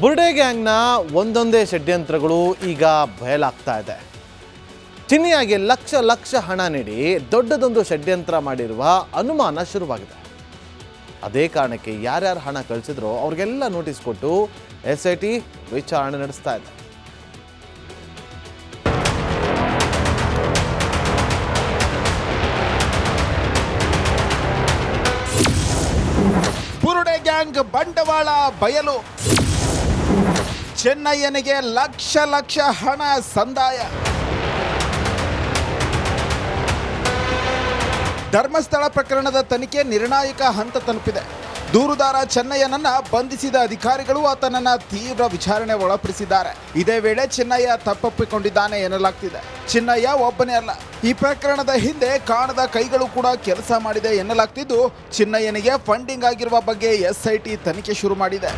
ಬುರ್ಡೆ ಗ್ಯಾಂಗ್ನ ಒಂದೊಂದೇ ಷಡ್ಯಂತ್ರಗಳು ಈಗ ಬಯಲಾಗ್ತಾ ಇದೆ. ಚಿನ್ನಿಯಾಗಿ ಲಕ್ಷ ಲಕ್ಷ ಹಣ ನೀಡಿ ದೊಡ್ಡದೊಂದು ಷಡ್ಯಂತ್ರ ಮಾಡಿರುವ ಅನುಮಾನ ಶುರುವಾಗಿದೆ. ಅದೇ ಕಾರಣಕ್ಕೆ ಯಾರ್ಯಾರು ಹಣ ಕಳಿಸಿದ್ರೋ ಅವ್ರಿಗೆಲ್ಲ ನೋಟಿಸ್ ಕೊಟ್ಟು ಎಸ್ ಐ ಟಿ ವಿಚಾರಣೆ ನಡೆಸ್ತಾ ಇದೆ. ಬುರುಡೆ ಗ್ಯಾಂಗ್ ಬಂಡವಾಳ ಬಯಲು. ಚೆನ್ನಯ್ಯನಿಗೆ ಲಕ್ಷ ಲಕ್ಷ ಹಣ ಸಂದಾಯ. ಧರ್ಮಸ್ಥಳ ಪ್ರಕರಣದ ತನಿಖೆ ನಿರ್ಣಾಯಕ ಹಂತ ತಲುಪಿದೆ. ದೂರುದಾರ ಚೆನ್ನಯ್ಯನನ್ನ ಬಂಧಿಸಿದ ಅಧಿಕಾರಿಗಳು ಆತನನ್ನ ತೀವ್ರ ವಿಚಾರಣೆ ಒಳಪಡಿಸಿದ್ದಾರೆ. ಇದೇ ವೇಳೆ ಚೆನ್ನಯ್ಯ ತಪ್ಪೊಪ್ಪಿಕೊಂಡಿದ್ದಾನೆ ಎನ್ನಲಾಗ್ತಿದೆ. ಚೆನ್ನಯ್ಯ ಒಬ್ಬನೇ ಅಲ್ಲ. ಈ ಪ್ರಕರಣದ ಹಿಂದೆ ಕಾಣದ ಕೈಗಳು ಕೂಡ ಕೆಲಸ ಮಾಡಿದೆ ಎನ್ನಲಾಗ್ತಿದ್ದು ಚಿನ್ನಯ್ಯನಿಗೆ ಫಂಡಿಂಗ್ ಆಗಿರುವ ಬಗ್ಗೆ ಎಸ್ಐಟಿ ತನಿಖೆ ಶುರು ಮಾಡಿದೆ.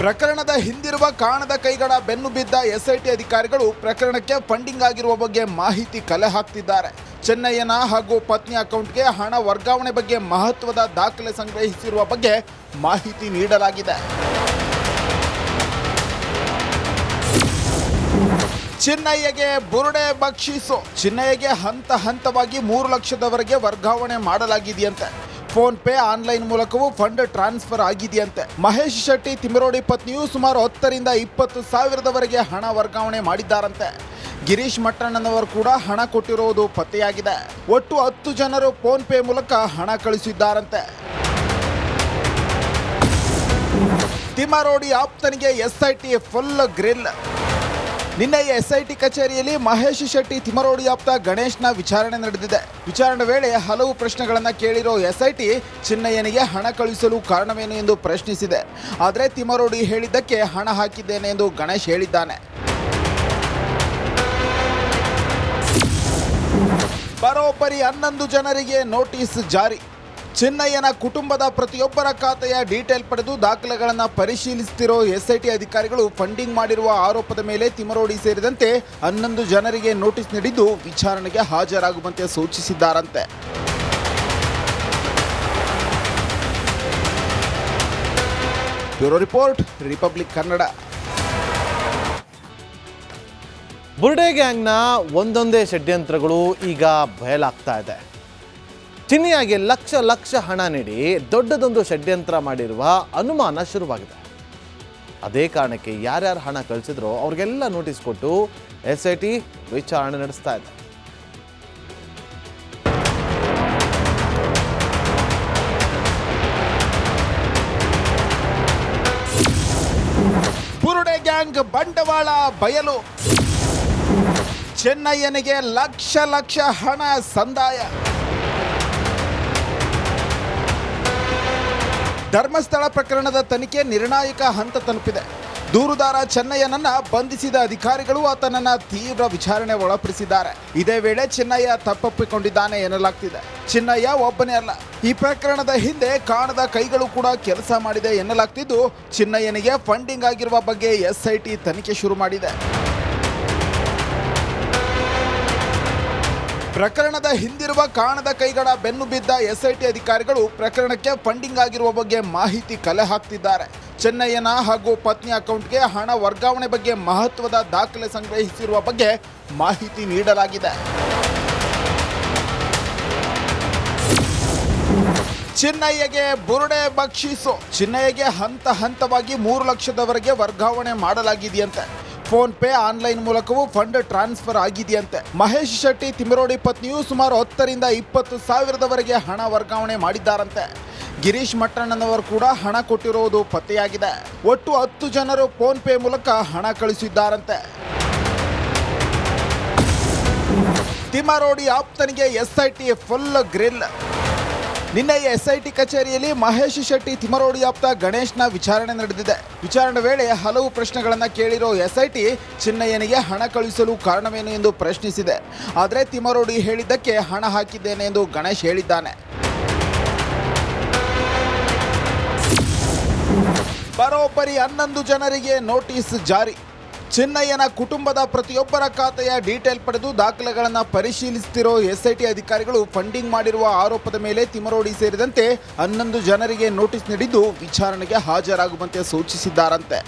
ಪ್ರಕರಣದ ಹಿಂದಿರುವ ಕಾಣದ ಕೈಗಳ ಬೆನ್ನು ಬಿದ್ದ ಎಸ್ಐಟಿ ಅಧಿಕಾರಿಗಳು ಪ್ರಕರಣಕ್ಕೆ ಫಂಡಿಂಗ್ ಆಗಿರುವ ಬಗ್ಗೆ ಮಾಹಿತಿ ಕಲೆ ಹಾಕ್ತಿದ್ದಾರೆ. ಚೆನ್ನಯ್ಯನ ಹಾಗೂ ಪತ್ನಿ ಅಕೌಂಟ್ಗೆ ಹಣ ವರ್ಗಾವಣೆ ಬಗ್ಗೆ ಮಹತ್ವದ ದಾಖಲೆ ಸಂಗ್ರಹಿಸಿರುವ ಬಗ್ಗೆ ಮಾಹಿತಿ ನೀಡಲಾಗಿದೆ. ಚಿನ್ನಯ್ಯಗೆ ಬುರುಡೆ ಬಕ್ಷಿಸು. ಚಿನ್ನಯ್ಯಗೆ ಹಂತ ಹಂತವಾಗಿ ಮೂರು ಲಕ್ಷದವರೆಗೆ ವರ್ಗಾವಣೆ ಮಾಡಲಾಗಿದೆಯಂತೆ. ಫೋನ್ ಪೇ ಆನ್ಲೈನ್ ಮೂಲಕವೂ ಫಂಡ್ ಟ್ರಾನ್ಸ್ಫರ್ ಆಗಿದೆಯಂತೆ. ಮಹೇಶ್ ಶೆಟ್ಟಿ ತಿಮರೋಡಿ ಪತ್ನಿಯು ಸುಮಾರು ಹತ್ತರಿಂದ ಇಪ್ಪತ್ತು ಸಾವಿರದವರೆಗೆ ಹಣ ವರ್ಗಾವಣೆ ಮಾಡಿದ್ದಾರಂತೆ. ಗಿರೀಶ್ ಮಟ್ಟಣ್ಣನವರು ಕೂಡ ಹಣ ಕೊಟ್ಟಿರುವುದು ಪತ್ತೆಯಾಗಿದೆ. ಒಟ್ಟು ಹತ್ತು ಜನರು ಫೋನ್ ಪೇ ಮೂಲಕ ಹಣ ಕಳಿಸಿದ್ದಾರಂತೆ. ತಿಮರೋಡಿ ಆಪ್ತನಿಗೆ ಎಸ್ಐಟಿ ಫುಲ್ ಗ್ರಿಲ್. ನಿನ್ನೆ ಎಸ್ಐಟಿ ಕಚೇರಿಯಲ್ಲಿ ಮಹೇಶ್ ಶೆಟ್ಟಿ ತಿಮರೋಡಿ ಆಪ್ತ ಗಣೇಶ್ನ ವಿಚಾರಣೆ ನಡೆದಿದೆ. ವಿಚಾರಣೆ ವೇಳೆ ಹಲವು ಪ್ರಶ್ನೆಗಳನ್ನು ಕೇಳಿರೋ ಎಸ್ಐಟಿ ಚಿನ್ನಯ್ಯನಿಗೆ ಹಣ ಕಳುಹಿಸಲು ಕಾರಣವೇನು ಎಂದು ಪ್ರಶ್ನಿಸಿದೆ. ಆದರೆ ತಿಮರೋಡಿ ಹೇಳಿದ್ದಕ್ಕೆ ಹಣ ಹಾಕಿದ್ದೇನೆ ಎಂದು ಗಣೇಶ್ ಹೇಳಿದ್ದಾನೆ. ಬರೋಬ್ಬರಿ ಹನ್ನೊಂದು ಜನರಿಗೆ ನೋಟಿಸ್ ಜಾರಿ. ಚಿನ್ನಯ್ಯನ ಕುಟುಂಬದ ಪ್ರತಿಯೊಬ್ಬರ ಖಾತೆಯ ಡೀಟೇಲ್ ಪಡೆದು ದಾಖಲೆಗಳನ್ನು ಪರಿಶೀಲಿಸುತ್ತಿರೋ ಎಸ್ಐಟಿ ಅಧಿಕಾರಿಗಳು ಫಂಡಿಂಗ್ ಮಾಡಿರುವ ಆರೋಪದ ಮೇಲೆ ತಿಮರೋಡಿ ಸೇರಿದಂತೆ ಹನ್ನೊಂದು ಜನರಿಗೆ ನೋಟಿಸ್ ನೀಡಿದ್ದು ವಿಚಾರಣೆಗೆ ಹಾಜರಾಗುವಂತೆ ಸೂಚಿಸಿದ್ದಾರಂತೆ. Bureau report, Republic Kannada. ಬುರ್ಡೆ ಗ್ಯಾಂಗ್ನ ಒಂದೊಂದೇ ಷಡ್ಯಂತ್ರಗಳು ಈಗ ಬಯಲಾಗ್ತಾ ಇದೆ. ಚಿನ್ನಿಯಾಗಿ ಲಕ್ಷ ಲಕ್ಷ ಹಣ ನೀಡಿ ದೊಡ್ಡದೊಂದು ಷಡ್ಯಂತ್ರ ಮಾಡಿರುವ ಅನುಮಾನ ಶುರುವಾಗಿದೆ. ಅದೇ ಕಾರಣಕ್ಕೆ ಯಾರ್ಯಾರು ಹಣ ಕಳಿಸಿದ್ರೋ ಅವ್ರಿಗೆಲ್ಲ ನೋಟಿಸ್ ಕೊಟ್ಟು ಎಸ್ ಐ ಟಿ ವಿಚಾರಣೆ ನಡೆಸ್ತಾ ಇದೆ. ಬುರುಡೆ ಗ್ಯಾಂಗ್ ಬಂಡವಾಳ ಬಯಲು. ಚೆನ್ನಯ್ಯನಿಗೆ ಲಕ್ಷ ಲಕ್ಷ ಹಣ ಸಂದಾಯ. ಧರ್ಮಸ್ಥಳ ಪ್ರಕರಣದ ತನಿಖೆ ನಿರ್ಣಾಯಕ ಹಂತ ತಲುಪಿದೆ. ದೂರುದಾರ ಚೆನ್ನಯ್ಯನನ್ನ ಬಂಧಿಸಿದ ಅಧಿಕಾರಿಗಳು ಆತನನ್ನ ತೀವ್ರ ವಿಚಾರಣೆ ಒಳಪಡಿಸಿದ್ದಾರೆ. ಇದೇ ವೇಳೆ ಚೆನ್ನಯ್ಯ ತಪ್ಪೊಪ್ಪಿಕೊಂಡಿದ್ದಾನೆ ಎನ್ನಲಾಗ್ತಿದೆ. ಚಿನ್ನಯ್ಯ ಒಬ್ಬನೇ ಅಲ್ಲ. ಈ ಪ್ರಕರಣದ ಹಿಂದೆ ಕಾಣದ ಕೈಗಳು ಕೂಡ ಕೆಲಸ ಮಾಡಿದೆ ಎನ್ನಲಾಗ್ತಿದ್ದು ಚಿನ್ನಯ್ಯನಿಗೆ ಫಂಡಿಂಗ್ ಆಗಿರುವ ಬಗ್ಗೆ ಎಸ್ಐಟಿ ತನಿಖೆ ಶುರು ಮಾಡಿದೆ. ಪ್ರಕರಣದ ಹಿಂದಿರುವ ಕಾಣದ ಕೈಗಳ ಬೆನ್ನು ಬಿದ್ದ ಎಸ್ಐಟಿ ಅಧಿಕಾರಿಗಳು ಪ್ರಕರಣಕ್ಕೆ ಫಂಡಿಂಗ್ ಆಗಿರುವ ಬಗ್ಗೆ ಮಾಹಿತಿ ಕಲೆ ಹಾಕ್ತಿದ್ದಾರೆ. ಚೆನ್ನಯ್ಯನ ಹಾಗೂ ಪತ್ನಿ ಅಕೌಂಟ್ಗೆ ಹಣ ವರ್ಗಾವಣೆ ಬಗ್ಗೆ ಮಹತ್ವದ ದಾಖಲೆ ಸಂಗ್ರಹಿಸಿರುವ ಬಗ್ಗೆ ಮಾಹಿತಿ ನೀಡಲಾಗಿದೆ. ಚಿನ್ನಯ್ಯಗೆ ಬುರುಡೆ ಬಕ್ಷಿಸು. ಚಿನ್ನಯ್ಯಗೆ ಹಂತ ಹಂತವಾಗಿ ಮೂರು ಲಕ್ಷದವರೆಗೆ ವರ್ಗಾವಣೆ ಮಾಡಲಾಗಿದೆಯಂತೆ. ಫೋನ್ ಪೇ ಆನ್ಲೈನ್ ಮೂಲಕವೂ ಫಂಡ್ ಟ್ರಾನ್ಸ್ಫರ್ ಆಗಿದೆಯಂತೆ. ಮಹೇಶ್ ಶೆಟ್ಟಿ ತಿಮರೋಡಿ ಪತ್ನಿಯು ಸುಮಾರು ಹತ್ತರಿಂದ ಇಪ್ಪತ್ತು ಸಾವಿರದವರೆಗೆ ಹಣ ವರ್ಗಾವಣೆ ಮಾಡಿದ್ದಾರಂತೆ. ಗಿರೀಶ್ ಮಟ್ಟಣ್ಣನವರು ಕೂಡ ಹಣ ಕೊಟ್ಟಿರುವುದು ಪತ್ತೆಯಾಗಿದೆ. ಒಟ್ಟು ಹತ್ತು ಜನರು ಫೋನ್ ಪೇ ಮೂಲಕ ಹಣ ಕಳಿಸಿದ್ದಾರಂತೆ. ತಿಮರೋಡಿ ಆಪ್ತನಿಗೆ ಎಸ್ಐಟಿ ಫುಲ್ ಗ್ರಿಲ್. ನಿನ್ನೆ ಎಸ್ಐಟಿ ಕಚೇರಿಯಲ್ಲಿ ಮಹೇಶ್ ಶೆಟ್ಟಿ ತಿಮರೋಡಿ ಆಪ್ತ ಗಣೇಶ್ನ ವಿಚಾರಣೆ ನಡೆದಿದೆ. ವಿಚಾರಣೆ ವೇಳೆ ಹಲವು ಪ್ರಶ್ನೆಗಳನ್ನು ಕೇಳಿರೋ ಎಸ್ಐಟಿ ಚಿನ್ನಯ್ಯನಿಗೆ ಹಣ ಕಳುಹಿಸಲು ಕಾರಣವೇನು ಎಂದು ಪ್ರಶ್ನಿಸಿದೆ. ಆದರೆ ತಿಮರೋಡಿ ಹೇಳಿದ್ದಕ್ಕೆ ಹಣ ಹಾಕಿದ್ದೇನೆ ಎಂದು ಗಣೇಶ್ ಹೇಳಿದ್ದಾನೆ. ಬರೋಬ್ಬರಿ ಹನ್ನೊಂದು ಜನರಿಗೆ ನೋಟಿಸ್ ಜಾರಿ. ಚಿನ್ನಯ್ಯನ ಕುಟುಂಬದ ಪ್ರತಿಯೊಬ್ಬರ ಖಾತೆಯ ಡೀಟೇಲ್ ಪಡೆದು ದಾಖಲೆಗಳನ್ನು ಪರಿಶೀಲಿಸುತ್ತಿರೋ ಎಸ್ಐಟಿ ಅಧಿಕಾರಿಗಳು ಫಂಡಿಂಗ್ ಮಾಡಿರುವ ಆರೋಪದ ಮೇಲೆ ತಿಮರೋಡಿ ಸೇರಿದಂತೆ ಹನ್ನೊಂದು ಜನರಿಗೆ ನೋಟಿಸ್ ನೀಡಿದ್ದು ವಿಚಾರಣೆಗೆ ಹಾಜರಾಗುವಂತೆ ಸೂಚಿಸಿದ್ದಾರಂತೆ.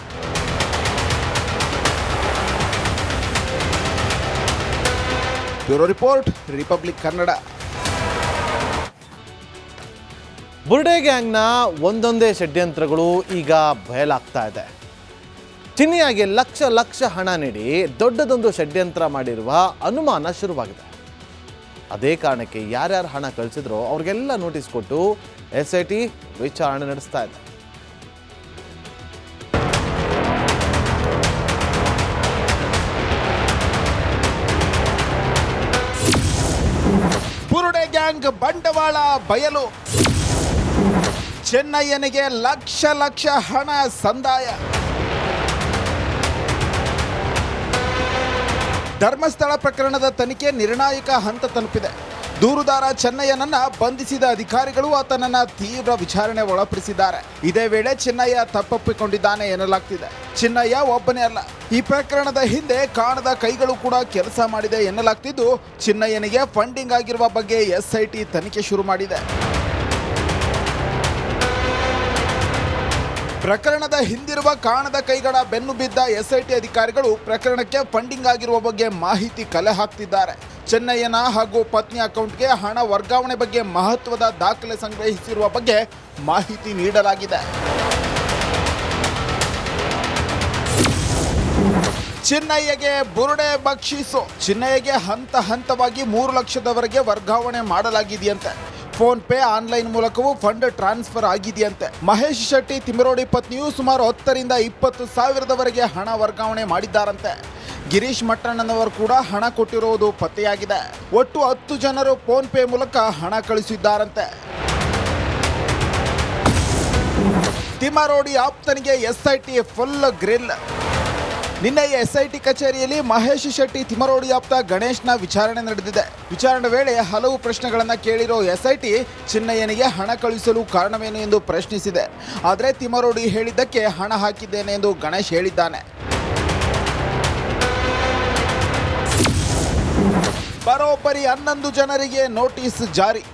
Bureau report, Republic Kannada. ಬುರ್ಡೆ ಗ್ಯಾಂಗ್ನ ಒಂದೊಂದೇ ಷಡ್ಯಂತ್ರಗಳು ಈಗ ಬಯಲಾಗ್ತಾ ಇದೆ. ಚಿನ್ನಿಯಾಗೆ ಲಕ್ಷ ಲಕ್ಷ ಹಣ ನೀಡಿ ದೊಡ್ಡದೊಂದು ಷಡ್ಯಂತ್ರ ಮಾಡಿರುವ ಅನುಮಾನ ಶುರುವಾಗಿದೆ. ಅದೇ ಕಾರಣಕ್ಕೆ ಯಾರ್ಯಾರು ಹಣ ಕಳಿಸಿದ್ರೋ ಅವ್ರಿಗೆಲ್ಲ ನೋಟಿಸ್ ಕೊಟ್ಟು ಎಸ್ ಐ ಟಿ ವಿಚಾರಣೆ ನಡೆಸ್ತಾ ಇದೆ. ಬುರುಡೆ ಗ್ಯಾಂಗ್ ಬಂಡವಾಳ ಬಯಲು. ಚೆನ್ನಯ್ಯನಿಗೆ ಲಕ್ಷ ಲಕ್ಷ ಹಣ ಸಂದಾಯ. ಧರ್ಮಸ್ಥಳ ಪ್ರಕರಣದ ತನಿಖೆ ನಿರ್ಣಾಯಕ ಹಂತ ತಲುಪಿದೆ. ದೂರುದಾರ ಚೆನ್ನಯ್ಯನನ್ನ ಬಂಧಿಸಿದ ಅಧಿಕಾರಿಗಳು ಆತನನ್ನ ತೀವ್ರ ವಿಚಾರಣೆ ಒಳಪಡಿಸಿದ್ದಾರೆ. ಇದೇ ವೇಳೆ ಚೆನ್ನಯ್ಯ ತಪ್ಪೊಪ್ಪಿಕೊಂಡಿದ್ದಾನೆ ಎನ್ನಲಾಗ್ತಿದೆ. ಚಿನ್ನಯ್ಯ ಒಬ್ಬನೇ ಅಲ್ಲ. ಈ ಪ್ರಕರಣದ ಹಿಂದೆ ಕಾಣದ ಕೈಗಳು ಕೂಡ ಕೆಲಸ ಮಾಡಿದೆ ಎನ್ನಲಾಗ್ತಿದ್ದು ಚಿನ್ನಯ್ಯನಿಗೆ ಫಂಡಿಂಗ್ ಆಗಿರುವ ಬಗ್ಗೆ ಎಸ್ಐಟಿ ತನಿಖೆ ಶುರು ಮಾಡಿದೆ. ಪ್ರಕರಣದ ಹಿಂದಿರುವ ಕಾಣದ ಕೈಗಳ ಬೆನ್ನು ಬಿದ್ದ ಎಸ್ಐಟಿ ಅಧಿಕಾರಿಗಳು ಪ್ರಕರಣಕ್ಕೆ ಫಂಡಿಂಗ್ ಆಗಿರುವ ಬಗ್ಗೆ ಮಾಹಿತಿ ಕಲೆ ಹಾಕ್ತಿದ್ದಾರೆ. ಚೆನ್ನಯ್ಯನ ಹಾಗೂ ಪತ್ನಿ ಅಕೌಂಟ್ಗೆ ಹಣ ವರ್ಗಾವಣೆ ಬಗ್ಗೆ ಮಹತ್ವದ ದಾಖಲೆ ಸಂಗ್ರಹಿಸಿರುವ ಬಗ್ಗೆ ಮಾಹಿತಿ ನೀಡಲಾಗಿದೆ. ಚಿನ್ನಯ್ಯಗೆ ಬುರುಡೆ ಬಕ್ಷಿಸು. ಚಿನ್ನಯ್ಯಗೆ ಹಂತ ಹಂತವಾಗಿ ಮೂರು ಲಕ್ಷದವರೆಗೆ ವರ್ಗಾವಣೆ ಮಾಡಲಾಗಿದೆಯಂತೆ. ಫೋನ್ ಪೇ ಆನ್ಲೈನ್ ಮೂಲಕವೂ ಫಂಡ್ ಟ್ರಾನ್ಸ್ಫರ್ ಆಗಿದೆಯಂತೆ. ಮಹೇಶ್ ಶೆಟ್ಟಿ ತಿಮರೋಡಿ ಪತ್ನಿಯು ಸುಮಾರು ಹತ್ತರಿಂದ ಇಪ್ಪತ್ತು ಸಾವಿರದವರೆಗೆ ಹಣ ವರ್ಗಾವಣೆ ಮಾಡಿದ್ದಾರಂತೆ. ಗಿರೀಶ್ ಮಟ್ಟಣ್ಣನವರು ಕೂಡ ಹಣ ಕೊಟ್ಟಿರುವುದು ಪತ್ತೆಯಾಗಿದೆ. ಒಟ್ಟು ಹತ್ತು ಜನರು ಫೋನ್ ಪೇ ಮೂಲಕ ಹಣ ಕಳಿಸಿದ್ದಾರಂತೆ. ತಿಮರೋಡಿ ಆಪ್ತನಿಗೆ ಎಸ್ಐಟಿ ಫುಲ್ ಗ್ರಿಲ್. ನಿನ್ನೆ ಎಸ್ಐಟಿ ಕಚೇರಿಯಲ್ಲಿ ಮಹೇಶ್ ಶೆಟ್ಟಿ ತಿಮರೋಡಿ ಆಪ್ತ ಗಣೇಶ್ನ ವಿಚಾರಣೆ ನಡೆದಿದೆ. ವಿಚಾರಣೆ ವೇಳೆ ಹಲವು ಪ್ರಶ್ನೆಗಳನ್ನು ಕೇಳಿರೋ ಎಸ್ಐಟಿ ಚಿನ್ನಯ್ಯನಿಗೆ ಹಣ ಕಳುಹಿಸಲು ಕಾರಣವೇನು ಎಂದು ಪ್ರಶ್ನಿಸಿದೆ. ಆದರೆ ತಿಮರೋಡಿ ಹೇಳಿದ್ದಕ್ಕೆ ಹಣ ಹಾಕಿದ್ದೇನೆ ಎಂದು ಗಣೇಶ್ ಹೇಳಿದ್ದಾನೆ. ಬರೋಬ್ಬರಿ ಹನ್ನೊಂದು ಜನರಿಗೆ ನೋಟಿಸ್ ಜಾರಿ.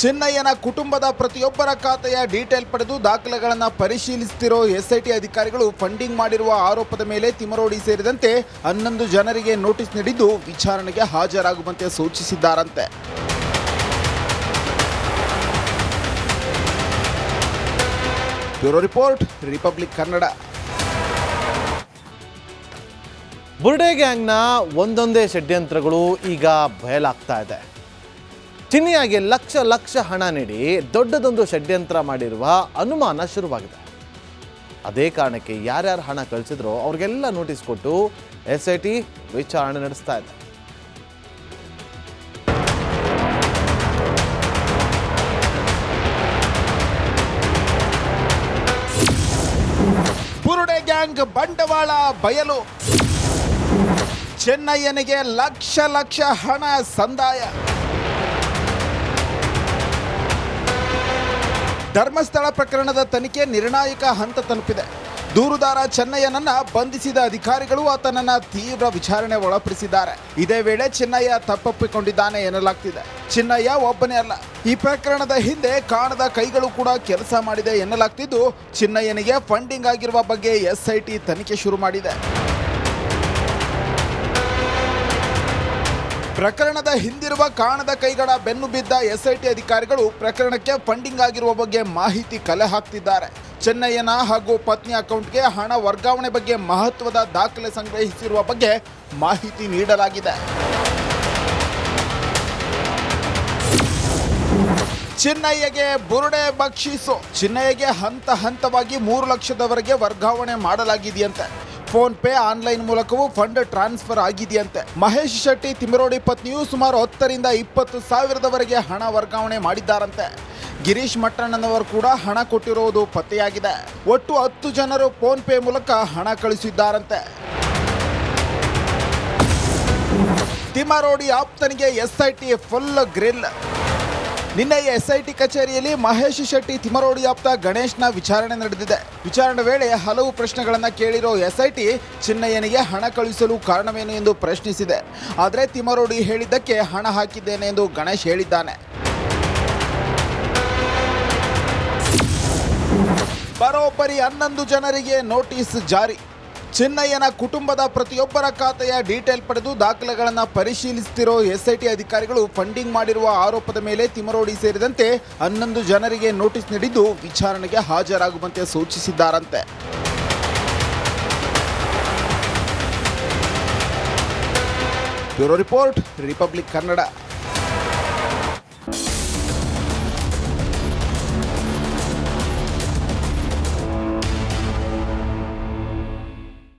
ಚಿನ್ನಯ್ಯನ ಕುಟುಂಬದ ಪ್ರತಿಯೊಬ್ಬರ ಖಾತೆಯ ಡೀಟೇಲ್ ಪಡೆದು ದಾಖಲೆಗಳನ್ನು ಪರಿಶೀಲಿಸುತ್ತಿರೋ ಎಸ್ಐಟಿ ಅಧಿಕಾರಿಗಳು ಫಂಡಿಂಗ್ ಮಾಡಿರುವ ಆರೋಪದ ಮೇಲೆ ತಿಮರೋಡಿ ಸೇರಿದಂತೆ ಹನ್ನೊಂದು ಜನರಿಗೆ ನೋಟಿಸ್ ನೀಡಿದ್ದು ವಿಚಾರಣೆಗೆ ಹಾಜರಾಗುವಂತೆ ಸೂಚಿಸಿದ್ದಾರಂತೆ. Bureau report, Republic Kannada. ಬುರ್ಡೆ ಗ್ಯಾಂಗ್ನ ಒಂದೊಂದೇ ಷಡ್ಯಂತ್ರಗಳು ಈಗ ಬಯಲಾಗ್ತಾ ಇದೆ. ಚಿನ್ನಿಯಾಗೆ ಲಕ್ಷ ಲಕ್ಷ ಹಣ ನೀಡಿ ದೊಡ್ಡದೊಂದು ಷಡ್ಯಂತ್ರ ಮಾಡಿರುವ ಅನುಮಾನ ಶುರುವಾಗಿದೆ. ಅದೇ ಕಾರಣಕ್ಕೆ ಯಾರ್ಯಾರು ಹಣ ಕಳಿಸಿದ್ರೋ ಅವ್ರಿಗೆಲ್ಲ ನೋಟಿಸ್ ಕೊಟ್ಟು ಎಸ್ ಐ ಟಿ ವಿಚಾರಣೆ ನಡೆಸ್ತಾ ಇದೆ. ಬುರುಡೆ ಗ್ಯಾಂಗ್ ಬಂಡವಾಳ ಬಯಲು. ಚೆನ್ನಯ್ಯನಿಗೆ ಲಕ್ಷ ಲಕ್ಷ ಹಣ ಸಂದಾಯ. ಧರ್ಮಸ್ಥಳ ಪ್ರಕರಣದ ತನಿಖೆ ನಿರ್ಣಾಯಕ ಹಂತ ತಲುಪಿದೆ. ದೂರುದಾರ ಚೆನ್ನಯ್ಯನನ್ನ ಬಂಧಿಸಿದ ಅಧಿಕಾರಿಗಳು ಆತನನ್ನ ತೀವ್ರ ವಿಚಾರಣೆ ಒಳಪಡಿಸಿದ್ದಾರೆ. ಇದೇ ವೇಳೆ ಚೆನ್ನಯ್ಯ ತಪ್ಪೊಪ್ಪಿಕೊಂಡಿದ್ದಾನೆ ಎನ್ನಲಾಗ್ತಿದೆ. ಚಿನ್ನಯ್ಯ ಒಬ್ಬನೇ ಅಲ್ಲ. ಈ ಪ್ರಕರಣದ ಹಿಂದೆ ಕಾಣದ ಕೈಗಳು ಕೂಡ ಕೆಲಸ ಮಾಡಿದೆ ಎನ್ನಲಾಗ್ತಿದ್ದು ಚಿನ್ನಯ್ಯನಿಗೆ ಫಂಡಿಂಗ್ ಆಗಿರುವ ಬಗ್ಗೆ ಎಸ್ಐಟಿ ತನಿಖೆ ಶುರು ಮಾಡಿದೆ. ಪ್ರಕರಣದ ಹಿಂದಿರುವ ಕಾಣದ ಕೈಗಳ ಬೆನ್ನು ಬಿದ್ದ ಎಸ್ಐಟಿ ಅಧಿಕಾರಿಗಳು ಪ್ರಕರಣಕ್ಕೆ ಫಂಡಿಂಗ್ ಆಗಿರುವ ಬಗ್ಗೆ ಮಾಹಿತಿ ಕಲೆ ಹಾಕ್ತಿದ್ದಾರೆ. ಚೆನ್ನಯ್ಯನ ಹಾಗೂ ಪತ್ನಿ ಅಕೌಂಟ್ಗೆ ಹಣ ವರ್ಗಾವಣೆ ಬಗ್ಗೆ ಮಹತ್ವದ ದಾಖಲೆ ಸಂಗ್ರಹಿಸಿರುವ ಬಗ್ಗೆ ಮಾಹಿತಿ ನೀಡಲಾಗಿದೆ. ಚಿನ್ನಯ್ಯಗೆ ಬುರುಡೆ ಬಕ್ಷಿಸು. ಚಿನ್ನಯ್ಯಗೆ ಹಂತ ಹಂತವಾಗಿ ಮೂರು ಲಕ್ಷದವರೆಗೆ ವರ್ಗಾವಣೆ ಮಾಡಲಾಗಿದೆಯಂತೆ. ಫೋನ್ ಪೇ ಆನ್ಲೈನ್ ಮೂಲಕವೂ ಫಂಡ್ ಟ್ರಾನ್ಸ್ಫರ್ ಆಗಿದೆಯಂತೆ. ಮಹೇಶ್ ಶೆಟ್ಟಿ ತಿಮರೋಡಿ ಪತ್ನಿಯು ಸುಮಾರು ಹತ್ತರಿಂದ ಇಪ್ಪತ್ತು ಸಾವಿರದವರೆಗೆ ಹಣ ವರ್ಗಾವಣೆ ಮಾಡಿದ್ದಾರಂತೆ. ಗಿರೀಶ್ ಮಟ್ಟಣ್ಣನವರು ಕೂಡ ಹಣ ಕೊಟ್ಟಿರುವುದು ಪತ್ತೆಯಾಗಿದೆ. ಒಟ್ಟು ಹತ್ತು ಜನರು ಫೋನ್ ಪೇ ಮೂಲಕ ಹಣ ಕಳಿಸಿದ್ದಾರಂತೆ. ತಿಮರೋಡಿ ಆಪ್ತನಿಗೆ ಎಸ್ಐಟಿ ಫುಲ್ ಗ್ರಿಲ್. ನಿನ್ನೆ ಎಸ್ಐಟಿ ಕಚೇರಿಯಲ್ಲಿ ಮಹೇಶ್ ಶೆಟ್ಟಿ ತಿಮರೋಡಿ ಆಪ್ತ ಗಣೇಶ್ನ ವಿಚಾರಣೆ ನಡೆದಿದೆ. ವಿಚಾರಣೆ ವೇಳೆ ಹಲವು ಪ್ರಶ್ನೆಗಳನ್ನು ಕೇಳಿರೋ ಎಸ್ಐಟಿ ಚಿನ್ನಯ್ಯನಿಗೆ ಹಣ ಕಳುಹಿಸಲು ಕಾರಣವೇನು ಎಂದು ಪ್ರಶ್ನಿಸಿದೆ. ಆದರೆ ತಿಮರೋಡಿ ಹೇಳಿದ್ದಕ್ಕೆ ಹಣ ಹಾಕಿದ್ದೇನೆ ಎಂದು ಗಣೇಶ್ ಹೇಳಿದ್ದಾನೆ. ಬರೋಬ್ಬರಿ ಹನ್ನೊಂದು ಜನರಿಗೆ ನೋಟಿಸ್ ಜಾರಿ. ಚಿನ್ನಯ್ಯನ ಕುಟುಂಬದ ಪ್ರತಿಯೊಬ್ಬರ ಖಾತೆಯ ಡೀಟೇಲ್ ಪಡೆದು ದಾಖಲೆಗಳನ್ನು ಪರಿಶೀಲಿಸುತ್ತಿರೋ ಎಸ್ಐಟಿ ಅಧಿಕಾರಿಗಳು ಫಂಡಿಂಗ್ ಮಾಡಿರುವ ಆರೋಪದ ಮೇಲೆ ತಿಮರೋಡಿ ಸೇರಿದಂತೆ ಹನ್ನೊಂದು ಜನರಿಗೆ ನೋಟಿಸ್ ನೀಡಿದ್ದು ವಿಚಾರಣೆಗೆ ಹಾಜರಾಗುವಂತೆ ಸೂಚಿಸಿದ್ದಾರಂತೆ. Bureau report, Republic Kannada.